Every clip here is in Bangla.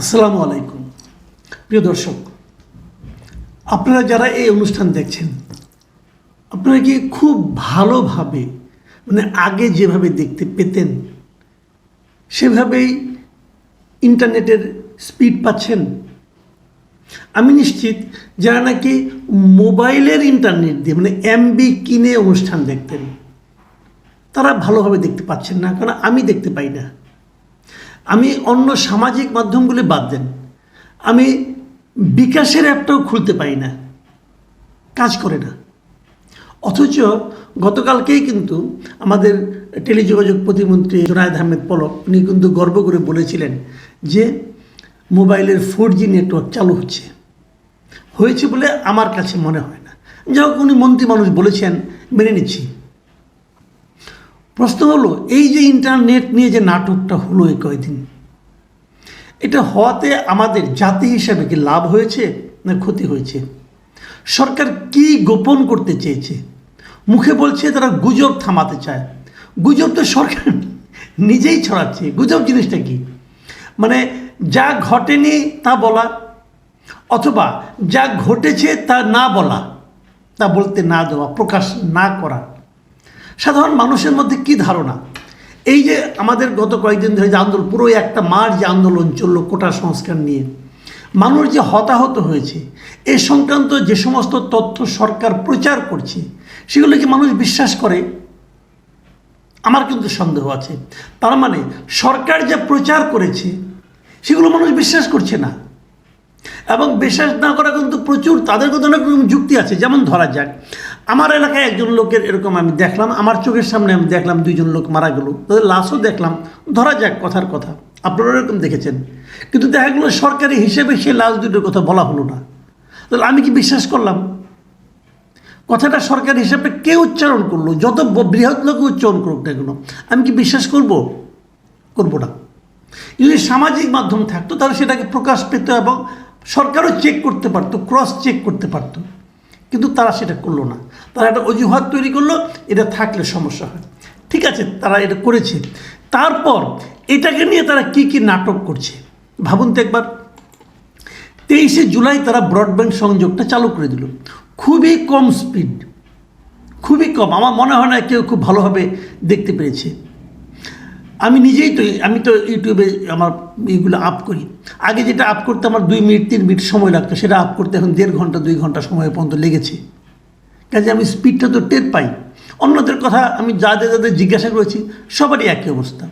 আসসালামু আলাইকুম। প্রিয় দর্শক, আপনারা যারা এই অনুষ্ঠান দেখছেন, আপনারা কি খুব ভালোভাবে মানে আগে যেভাবে দেখতে পেতেন, সেভাবেই ইন্টারনেটের স্পিড পাচ্ছেন? আমি নিশ্চিত যারা নাকি মোবাইলের ইন্টারনেট দিয়ে মানে এমবি কিনে অনুষ্ঠান দেখতেন, তারা ভালোভাবে দেখতে পাচ্ছেন না, কারণ আমি দেখতে পাই না। আমি অন্য সামাজিক মাধ্যমগুলি বাদ দেন। আমি বিকাশের অ্যাপটাও খুলতে পারি না। কাজ করে না। অথচ গতকালকেই কিন্তু আমাদের টেলিযোগাযোগ প্রতিমন্ত্রী জোনায়দ আহমেদ পলক, উনি কিন্তু গর্ব করে বলেছিলেন যে মোবাইলের ফোর জি নেটওয়ার্ক চালু হচ্ছে। হয়েছে বলে আমার কাছে মনে হয় না। যাই হোক, উনি মন্ত্রী মানুষ বলেছেন, মেনে নিচ্ছি। প্রশ্ন হলো, এই যে ইন্টারনেট নিয়ে যে নাটকটা হলো এই কয়দিন? এটা হওয়াতে আমাদের জাতি হিসাবে কি লাভ হয়েছে না ক্ষতি হয়েছে? সরকার কি গোপন করতে চেয়েছে? মুখে বলছে তারা গুজব থামাতে চায়। গুজব তো সরকার নিজেই ছড়াচ্ছে। গুজব জিনিসটা কি? মানে যা ঘটেনি তা বলা অথবা যা ঘটেছে তা না বলা, তা বলতে না দেওয়া, প্রকাশ না করা। সাধারণ মানুষের মধ্যে কি ধারণা? এই যে আমাদের গত কয়েকদিন ধরে যে আন্দোলন, পুরো একটা মার যে আন্দোলন চলল কোটা সংস্কার নিয়ে, মানুষ যে হতাহত হয়েছে, এ সংক্রান্ত যে সমস্ত তথ্য সরকার প্রচার করছে, সেগুলো কি মানুষ বিশ্বাস করে? আমার কিন্তু সন্দেহ আছে। তার মানে সরকার যে প্রচার করেছে, সেগুলো মানুষ বিশ্বাস করছে না। এবং বিশ্বাস না করা কিন্তু প্রচুর, তাদের কিন্তু অনেক যুক্তি আছে। যেমন ধরা যাক আমার এলাকায় একজন লোকের এরকম আমি দেখলাম, আমার চোখের সামনে আমি দেখলাম দুইজন লোক মারা গেল। তাদের লাশও দেখলাম। ধরা যাক কথার কথা আপনারা এরকম দেখেছেন। কিন্তু দেখা গেলো সরকারি হিসেবে সেই লাশ দুটোর কথা বলা হলো না। তাহলে আমি কি বিশ্বাস করলাম? কথাটা সরকারি হিসেবে কে উচ্চারণ করল? যত বৃহৎ লোক উচ্চারণ করুক না কেন, আমি কি বিশ্বাস করব? করব না। যদি সামাজিক মাধ্যম থাকতো, তাহলে সেটাকে প্রকাশ পেত এবং সরকারও চেক করতে পারতো ক্রস চেক করতে পারতো। কিন্তু তারা সেটা করল না। তারা একটা অজুহাত তৈরি করল, এটা থাকলে সমস্যা হয়। ঠিক আছে, তারা এটা করেছে। তারপর এটাকে নিয়ে তারা কি কি নাটক করছে? ভাবুন তো একবার। তেইশে জুলাই তারা ব্রডব্যান্ড সংযোগটা চালু করে দিল। খুবই কম স্পিড খুবই কম। আমার মনে হয় না কেউ খুব ভালোভাবে দেখতে পেরেছে। আমি নিজেই তো, আমি তো ইউটিউবে আমার এইগুলো আপ করি। আগে যেটা আপ করতে আমার দুই মিনিট, তিন মিনিট সময় লাগতো, সেটা আপ করতে এখন দেড় ঘণ্টা, দুই ঘণ্টা সময় পর্যন্ত লেগেছে। কাজে আমি স্পিডটা তো টের পাই। অন্যদের কথা আমি যাদের যাদের জিজ্ঞাসা করেছি, সবারই একই অবস্থা।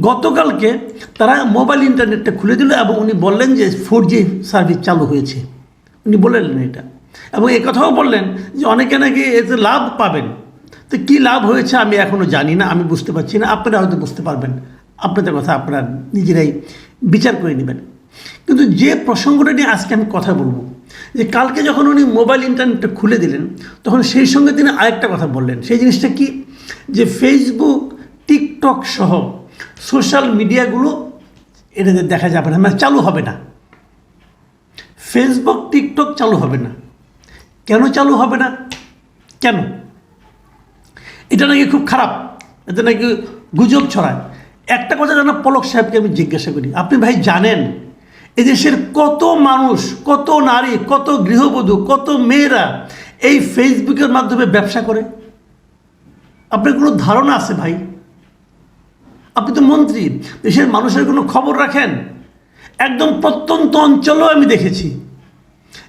গতকালকে তারা মোবাইল ইন্টারনেটটা খুলে দিল এবং উনি বললেন যে ফোর জি সার্ভিস চালু হয়েছে। উনি বললেন এটা। এবং এ কথাও বললেন যে অনেকে নাকি এতে লাভ পাবেন। তো কী লাভ হয়েছে আমি এখনও জানি না, আমি বুঝতে পারছি না। আপনারা হয়তো বুঝতে পারবেন, আপনাদের কথা আপনারা নিজেরাই বিচার করে নেবেন। কিন্তু যে প্রসঙ্গটা নিয়ে আজকে আমি কথা বলব, যে কালকে যখন উনি মোবাইল ইন্টারনেটটা খুলে দিলেন, তখন সেই সঙ্গে তিনি আরেকটা কথা বললেন। সেই জিনিসটা কি? যে ফেসবুক টিকটক সহ সোশ্যাল মিডিয়াগুলো এটাদের দেখা যাবে না মানে চালু হবে না। ফেসবুক টিকটক চালু হবে না। কেন চালু হবে না? কেন? এটা নাকি খুব খারাপ। এটা নাকি গুজব ছড়ায়। একটা কথা যেন পলক সাহেবকে আমি জিজ্ঞাসা করি, আপনি ভাই জানেন, এদেশের কত মানুষ, কত নারী, কত গৃহবধূ, কত মেয়েরা এই ফেসবুকের মাধ্যমে ব্যবসা করে? আপনার কোনো ধারণা আছে ভাই? আপনি তো মন্ত্রী, দেশের মানুষের কোনো খবর রাখেন? একদম প্রত্যন্ত অঞ্চলেও আমি দেখেছি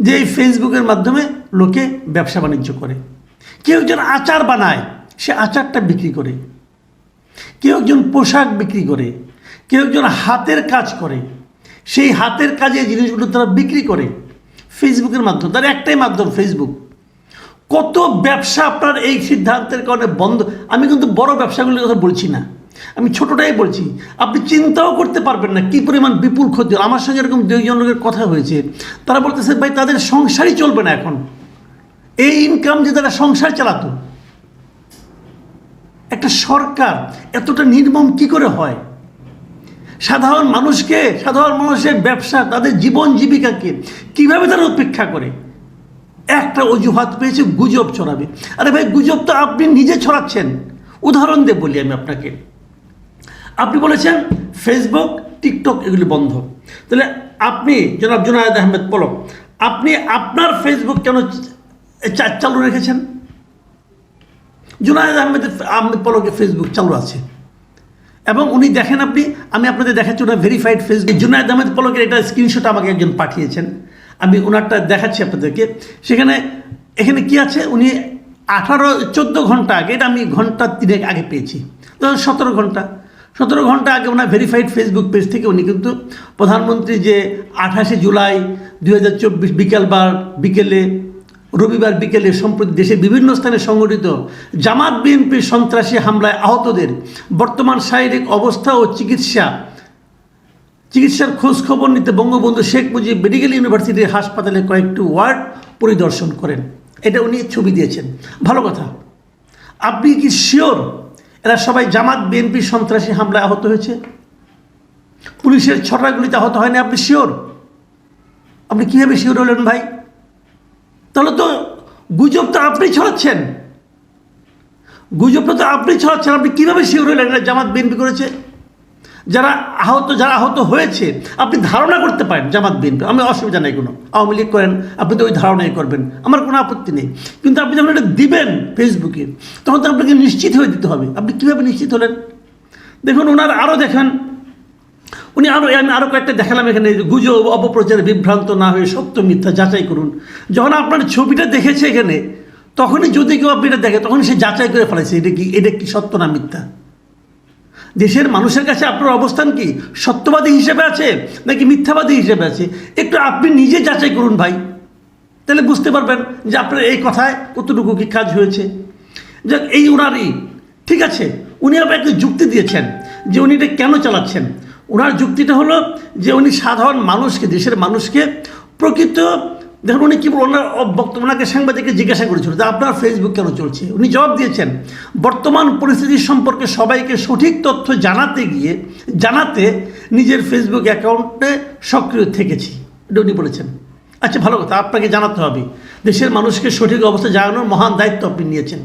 যে এই ফেসবুকের মাধ্যমে লোকে ব্যবসা বাণিজ্য করে। কেউ একজন আচার বানায় সে আচারটা বিক্রি করে। কেউ একজন পোশাক বিক্রি করে, কেউ একজন হাতের কাজ করে। সেই হাতের কাজে জিনিসগুলো তারা বিক্রি করে ফেসবুকের মাধ্যমে। তার একটাই মাধ্যম ফেসবুক। কত ব্যবসা আপনার এই সিদ্ধান্তের কারণে বন্ধ। আমি কিন্তু বড় ব্যবসাগুলির কথা বলছি না। আমি ছোটটাই বলছি। আপনি চিন্তাও করতে পারবেন না কি পরিমাণ বিপুল ক্ষতি। আমার সঙ্গে এরকম দুইজন লোকের কথা হয়েছে। তারা বলতেছে, ভাই, তাদের সংসারই চলবে না এখন। এই ইনকাম যে তারা সংসার চালাতো একটা সরকার এতটা নির্মম কি করে হয়? সাধারণ মানুষকে, সাধারণ মানুষের ব্যবসা, তাদের জীবন জীবিকাকে কীভাবে তারা উপেক্ষা করে? একটা অজুহাত পেয়েছে, গুজব ছড়াবে। আরে ভাই, গুজব তো আপনি নিজে ছড়াচ্ছেন। উদাহরণ দিয়ে বলি আমি আপনাকে। আপনি বলেছেন ফেসবুক টিকটক এগুলি বন্ধ। তাহলে আপনি, জনাব জুনায়দ আহমেদ পলক আপনি আপনার ফেসবুক কেন চালু রেখেছেন? জুনায়দ আহমেদ আহমেদ পলকের ফেসবুক চালু আছে। এবং উনি দেখেন আপনি, আমি আপনাদের দেখাচ্ছি ওনার ভেরিফাইড ফেসবুক জুনায়দ আহমেদ পলকের এটা স্ক্রিনশট আমাকে একজন পাঠিয়েছেন। আমি ওনারটা দেখাচ্ছি আপনাদেরকে। সেখানে, এখানে কি আছে? উনি আঠারো, চোদ্দ ঘণ্টা আগে, এটা আমি ঘণ্টা তিনেক আগে পেয়েছি। ধরুন সতেরো ঘণ্টা। সতেরো ঘণ্টা আগে ওনার ভেরিফাইড ফেসবুক পেজ থেকে উনি কিন্তু প্রধানমন্ত্রী যে আঠাশে জুলাই দু চব্বিশ বিকেলবার বিকেলে রবিবার বিকেলে সম্প্রতি দেশের বিভিন্ন স্থানে সংঘটিত জামাত বিএনপির সন্ত্রাসী হামলায় আহতদের বর্তমান শারীরিক অবস্থা ও চিকিৎসা, চিকিৎসার খোঁজ খবর নিতে বঙ্গবন্ধু শেখ মুজিব মেডিকেল ইউনিভার্সিটির হাসপাতালে কয়েকটি ওয়ার্ড পরিদর্শন করেন। এটা উনি ছবি দিয়েছেন। ভালো কথা। আপনি কি শিওর এরা সবাই জামাত বিএনপি সন্ত্রাসী হামলায় আহত হয়েছে? পুলিশের ছটাগুলিতে আহত হয়নি, আপনি শিওর? আপনি কীভাবে শিওর হলেন ভাই? তাহলে তো গুজব তো আপনি ছড়াচ্ছেন। গুজবটা তো আপনি ছড়াচ্ছেন। আপনি কীভাবে শিওর হলেন এটা জামাত বিএনপি করেছে? যারা আহত যারা আহত হয়েছে, আপনি ধারণা করতে পারেন জামাত বিএনপি। আমি অসুবিধা নেই কোনো। আওয়ামী লীগ করেন, আপনি তো ওই ধারণাই করবেন। আমার কোনো আপত্তি নেই। কিন্তু আপনি যখন এটা দিবেন ফেসবুকে, তখন তো আপনাকে নিশ্চিত হয়ে দিতে হবে। আপনি কীভাবে নিশ্চিত হলেন? দেখুন, ওনার আরও দেখেন উনি আরও আমি আরও কয়েকটা দেখালাম এখানে গুজব, অপপ্রচারে, বিভ্রান্ত না হয়ে সত্য মিথ্যা যাচাই করুন। যখন আপনার ছবিটা দেখেছে এখানে, তখনই যদি কেউ আপনি এটা দেখে, তখন সে যাচাই করে ফেলেছে, এটা কি এটা কি সত্য না মিথ্যা? দেশের মানুষের কাছে আপনার অবস্থান কি? সত্যবাদী হিসেবে আছে, নাকি মিথ্যাবাদী হিসেবে আছে? একটু আপনি নিজে যাচাই করুন ভাই। তাহলে বুঝতে পারবেন যে আপনার এই কথায় কতটুকু কি কাজ হয়েছে। যাক, এই ওনারই ঠিক আছে, উনি একটা যুক্তি দিয়েছেন যে উনি এটা কেন চালাচ্ছেন। ওনার যুক্তিটা হলো যে উনি সাধারণ মানুষকে, দেশের মানুষকে প্রকৃত, দেখুন উনি কি ওনার বক্তব্য ওনাকে সাংবাদিককে জিজ্ঞাসা করেছিল যে আপনার ফেসবুক কেন চলছে? উনি জবাব দিয়েছেন, বর্তমান পরিস্থিতি সম্পর্কে সবাইকে সঠিক তথ্য জানাতে গিয়ে, জানাতে নিজের ফেসবুক অ্যাকাউন্টে সক্রিয় থেকেছি। এটা উনি বলেছেন। আচ্ছা ভালো কথা, আপনাকে জানাতে হবে। দেশের মানুষকে সঠিক অবস্থা জানানোর মহান দায়িত্ব আপনি নিয়েছেন।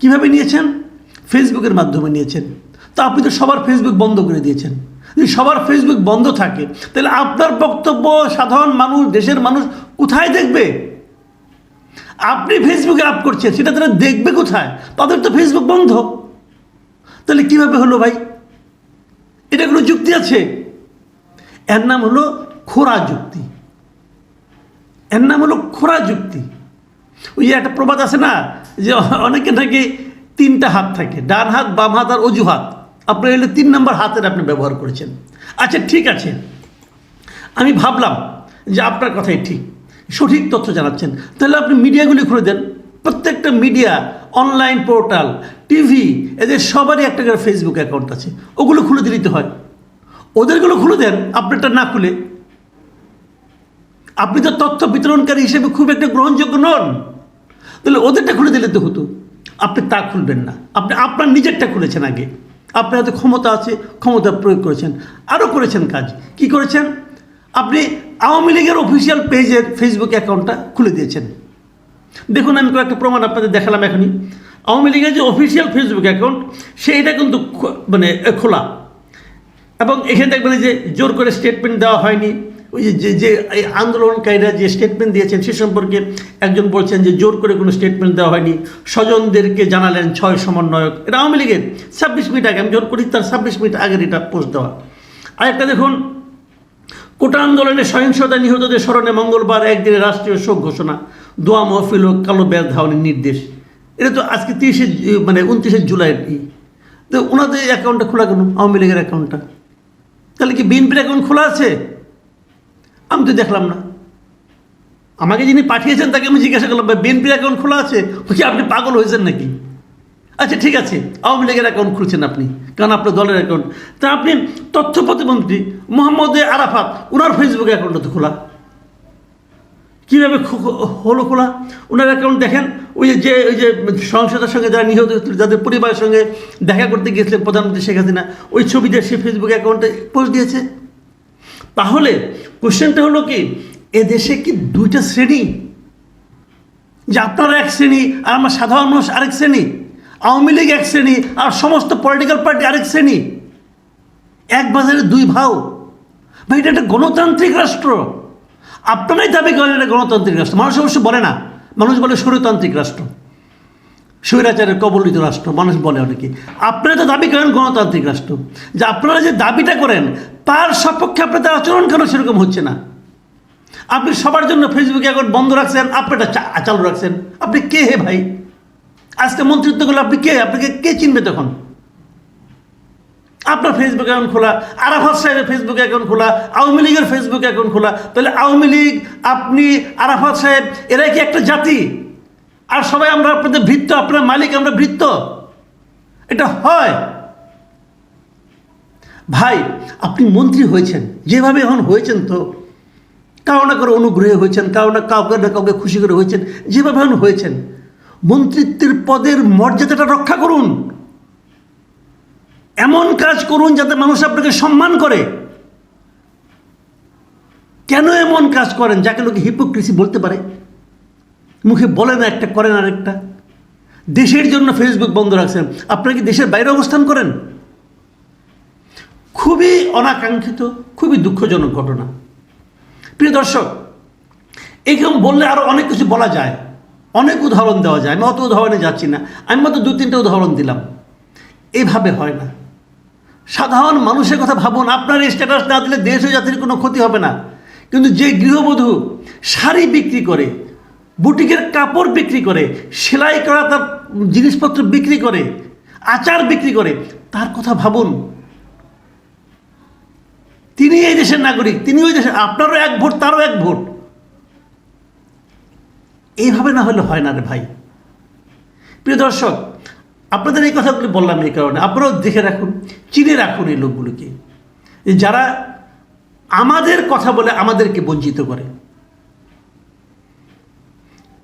কীভাবে নিয়েছেন? ফেসবুকের মাধ্যমে নিয়েছেন। তা আপনি তো সবার ফেসবুক বন্ধ করে দিয়েছেন। যদি সবার ফেসবুক বন্ধ থাকে, তাহলে আপনার বক্তব্য সাধারণ মানুষ, দেশের মানুষ কোথায় দেখবে? আপনি ফেসবুকে আপ করছেন, সেটা তারা দেখবে কোথায়? তাদের তো ফেসবুক বন্ধ। তাহলে কীভাবে হলো ভাই? এটা কোনো যুক্তি আছে? এর নাম হলো খোরা যুক্তি। এর নাম হলো খোরা যুক্তি। ওই একটা প্রবাদ আছে না, যে অনেকে নাকি তিনটা হাত থাকে, ডান হাত, বাম হাত আর অজুহাত আপনি এলে তিন নম্বর হাতের আপনি ব্যবহার করেছেন। আচ্ছা ঠিক আছে। আমি ভাবলাম যে আপনার কথাই ঠিক। সঠিক তথ্য জানাচ্ছেন। তাহলে আপনি মিডিয়াগুলি খুলে দেন। প্রত্যেকটা মিডিয়া, অনলাইন পোর্টাল, টিভি, এদের সবারই একটা করে ফেসবুক অ্যাকাউন্ট আছে। ওগুলো খুলে দিতে হয়। ওদেরগুলো খুলে দেন, আপনারটা না খুলে। আপনি তো তথ্য বিতরণকারী হিসেবে খুব একটা গ্রহণযোগ্য নন। তাহলে ওদেরটা খুলে দিলে তো হতো। আপনি তা খুলবেন না। আপনি আপনার নিজেরটা খুলেছেন আগে। আপনার হাতে ক্ষমতা আছে, ক্ষমতা প্রয়োগ করেছেন। আরও করেছেন কাজ। কি করেছেন? আপনি আওয়ামী লীগের অফিসিয়াল পেজের ফেসবুক অ্যাকাউন্টটা খুলে দিয়েছেন। দেখুন, আমি কয়েকটা প্রমাণ আপনাদের দেখালাম এখনই। আওয়ামী লীগের যে অফিসিয়াল ফেসবুক অ্যাকাউন্ট সেইটা কিন্তু মানে খোলা। এবং এখানে দেখবেন যে জোর করে স্টেটমেন্ট দেওয়া হয়নি। ওই যে- যে এই আন্দোলনকারীরা যে স্টেটমেন্ট দিয়েছেন, সে সম্পর্কে একজন বলছেন যে, জোর করে কোনো স্টেটমেন্ট দেওয়া হয়নি। স্বজনদেরকে জানালেন ছয় সমন্বয়ক। এটা আওয়ামী লীগের। ছাব্বিশ মিনিট আগে, আমি জোর করি, তার ছাব্বিশ মিনিট আগের এটা পোস্ট দেওয়া। আরেকটা দেখুন, কোটা আন্দোলনে সহিংসতা নিহতদের স্মরণে মঙ্গলবার একদিনে রাষ্ট্রীয় শোক ঘোষণা। দোয়া মহফিল ও কালো ব্যাগ ধাওয়ানোর নির্দেশ। এটা তো আজকে তিরিশে মানে উনত্রিশে জুলাইয়ের ই। তো ওনাদের অ্যাকাউন্টটা খোলা কেন? আওয়ামী লীগের অ্যাকাউন্টটা তাহলে কি বিএনপির অ্যাকাউন্ট খোলা আছে? আমি তো দেখলাম না। আমাকে যিনি পাঠিয়েছেন তাকে আমি জিজ্ঞাসা করলাম, ভাই, বিএনপির অ্যাকাউন্ট খোলা আছে? বলছি আপনি পাগল হয়েছেন নাকি? আচ্ছা ঠিক আছে, আওয়ামী লীগের অ্যাকাউন্ট খুলছেন আপনি, কারণ আপনার দলের অ্যাকাউন্ট তা আপনি তথ্য প্রতিমন্ত্রী মোহাম্মদ আরাফাত ওনার ফেসবুক অ্যাকাউন্টটা তো খোলা। কীভাবে হলো খোলা? ওনার অ্যাকাউন্ট দেখেন, ওই যে ওই যে সংসদের সঙ্গে যারা নিহত যাদের পরিবারের সঙ্গে দেখা করতে গিয়েছিলেন প্রধানমন্ত্রী শেখ হাসিনা, ওই ছবিটা সে ফেসবুক অ্যাকাউন্টে পোস্ট দিয়েছে। তাহলে কোশ্চেনটা হলো কি এ দেশে কি দুইটা শ্রেণি? যে আপনারা এক শ্রেণি, আর আমার সাধারণ মানুষ আরেক শ্রেণি, আওয়ামী লীগ এক শ্রেণি, আর সমস্ত পলিটিক্যাল পার্টি আরেক শ্রেণি। এক বাজারে দুই ভাও। ভাই, এটা একটা গণতান্ত্রিক রাষ্ট্র। আপনারাই দাবি করেন এটা গণতান্ত্রিক রাষ্ট্র। মানুষ অবশ্য বলে না। মানুষ বলে স্বৈরতান্ত্রিক রাষ্ট্র। স্বৈরাচারের কবলিত রাষ্ট্র, মানুষ বলে অনেকে। আপনারা তো দাবি করেন গণতান্ত্রিক রাষ্ট্র। যে আপনারা যে দাবিটা করেন, তার সপক্ষে আপনাদের আচরণ কেন সেরকম হচ্ছে না? আপনি সবার জন্য ফেসবুক অ্যাকাউন্ট বন্ধ রাখছেন আপনারটা চালু রাখছেন। আপনি কে হে ভাই? আজকে মন্ত্রিত্ব করলে আপনি কে? আপনাকে কে চিনবে তখন? আপনার ফেসবুক অ্যাকাউন্ট খোলা, আরাফাত সাহেবের ফেসবুক অ্যাকাউন্ট খোলা, আওয়ামী লীগের ফেসবুক অ্যাকাউন্ট খোলা। তাহলে আওয়ামী লীগ, আপনি, আরাফাত সাহেব এরাই কি একটা জাতি? আর সবাই আমরা আপনাদের ভৃত্য, আপনার মালিক আমরা ভৃত্য। এটা হয়। ভাই, আপনি মন্ত্রী হয়েছেন। যেভাবে এখন হয়েছেন তো, কারও না কারও অনুগ্রহে হয়েছেন, কারও না কাউকে না কাউকে খুশি করে হয়েছেন, যেভাবে এখন হয়েছেন, মন্ত্রিত্বের পদের মর্যাদাটা রক্ষা করুন। এমন কাজ করুন যাতে মানুষ আপনাকে সম্মান করে। কেন এমন কাজ করেন? যাকে লোকে হিপোক্রেসি বলতে পারে। মুখে বলেন একটা করেন আরেকটা। দেশের জন্য ফেসবুক বন্ধ রাখছেন। আপনারা কি দেশের বাইরে অবস্থান করেন? খুবই অনাকাঙ্ক্ষিত, খুবই দুঃখজনক ঘটনা। প্রিয় দর্শক, এরকম বললে আরও অনেক কিছু বলা যায়। অনেক উদাহরণ দেওয়া যায়। আমি অত উদাহরণে যাচ্ছি না। আমি মাত্র দু তিনটে উদাহরণ দিলাম। এভাবে হয় না। সাধারণ মানুষের কথা ভাবুন, আপনার এই স্ট্যাটাস না দিলে দেশ ও জাতির কোনো ক্ষতি হবে না। কিন্তু যে গৃহবধূ শাড়ি বিক্রি করে বুটিকের কাপড় বিক্রি করে, সেলাই করা তার জিনিসপত্র বিক্রি করে, আচার বিক্রি করে, তার কথা ভাবুন। তিনি এই দেশের নাগরিক, তিনি ওই দেশের, আপনারও এক ভোট, তারও এক ভোট। এইভাবে না হলে হয় না রে ভাই। প্রিয় দর্শক, আপনাদের এই কথাগুলি বললাম এই কারণে। আপনারাও দেখে রাখুন, চিনে রাখুন এই লোকগুলোকে। যারা আমাদের কথা বলে আমাদেরকে বঞ্চিত করে।